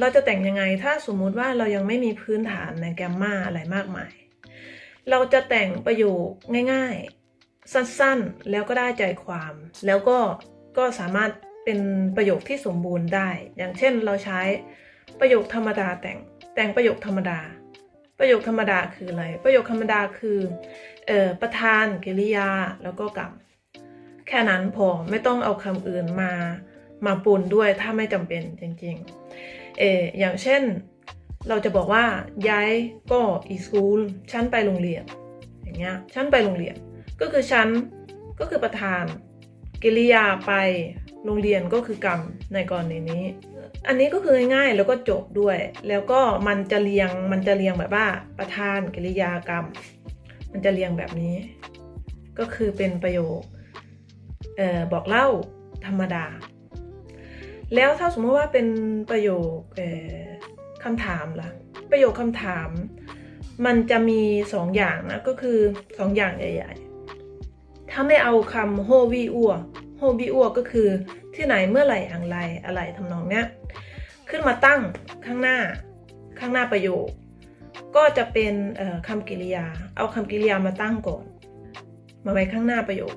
เราจะแต่งยังไงถ้าสมมุติว่าเรายังไม่มีพื้นฐานในแกรมมาอะไรมากมาย เราจะแต่งประโยคง่ายๆ สั้นๆ แล้วก็ได้ใจความ แล้วก็ก็สามารถเป็นประโยคที่สมบูรณ์ได้ อย่างเช่นเราใช้ประโยคธรรมดาแต่งแต่งประโยคธรรมดา ประโยคธรรมดาคืออะไร ประโยคธรรมดาคือออประธานกริยาแล้วก็กรรมแค่นั้นพอไม่ต้องเอาคำอื่นมา มาปนด้วยถ้าไม่จำเป็นจริงๆ เอออย่างเช่นเราจะบอกว่าย้ายก็อีสคูลฉันไปโรงเรียน อย่างเงี้ยฉันไปโรงเรียน ก็คือฉันก็คือประธาน กิริยาไปโรงเรียนก็คือกรรมในกรณีนี้ อันนี้ก็คือง่ายๆแล้วก็จบด้วย แล้วก็มันจะเรียงมันจะเรียงแบบว่าประธานกิริยากรรม มันจะเรียงแบบนี้ ก็คือเป็นประโยคเอ่อบอกเล่าธรรมดา แล้วถ้าสมมติว่าเป็นประโยคคำถามล่ะ ประโยคคำถาม มันจะมีสองอย่างนะ ก็คือสองอย่างใหญ่ๆ ถ้าไม่เอาคำโฮวีอัวโฮวีอัวก็คือที่ไหนเมื่อไหร่อย่างไรอะไรทำนองเนี้ย ขึ้นมาตั้งข้างหน้าข้างหน้าประโยค ก็จะเป็นคำกริยา เอาคำกริยามาตั้งก่อน มาไว้ข้างหน้าประโยค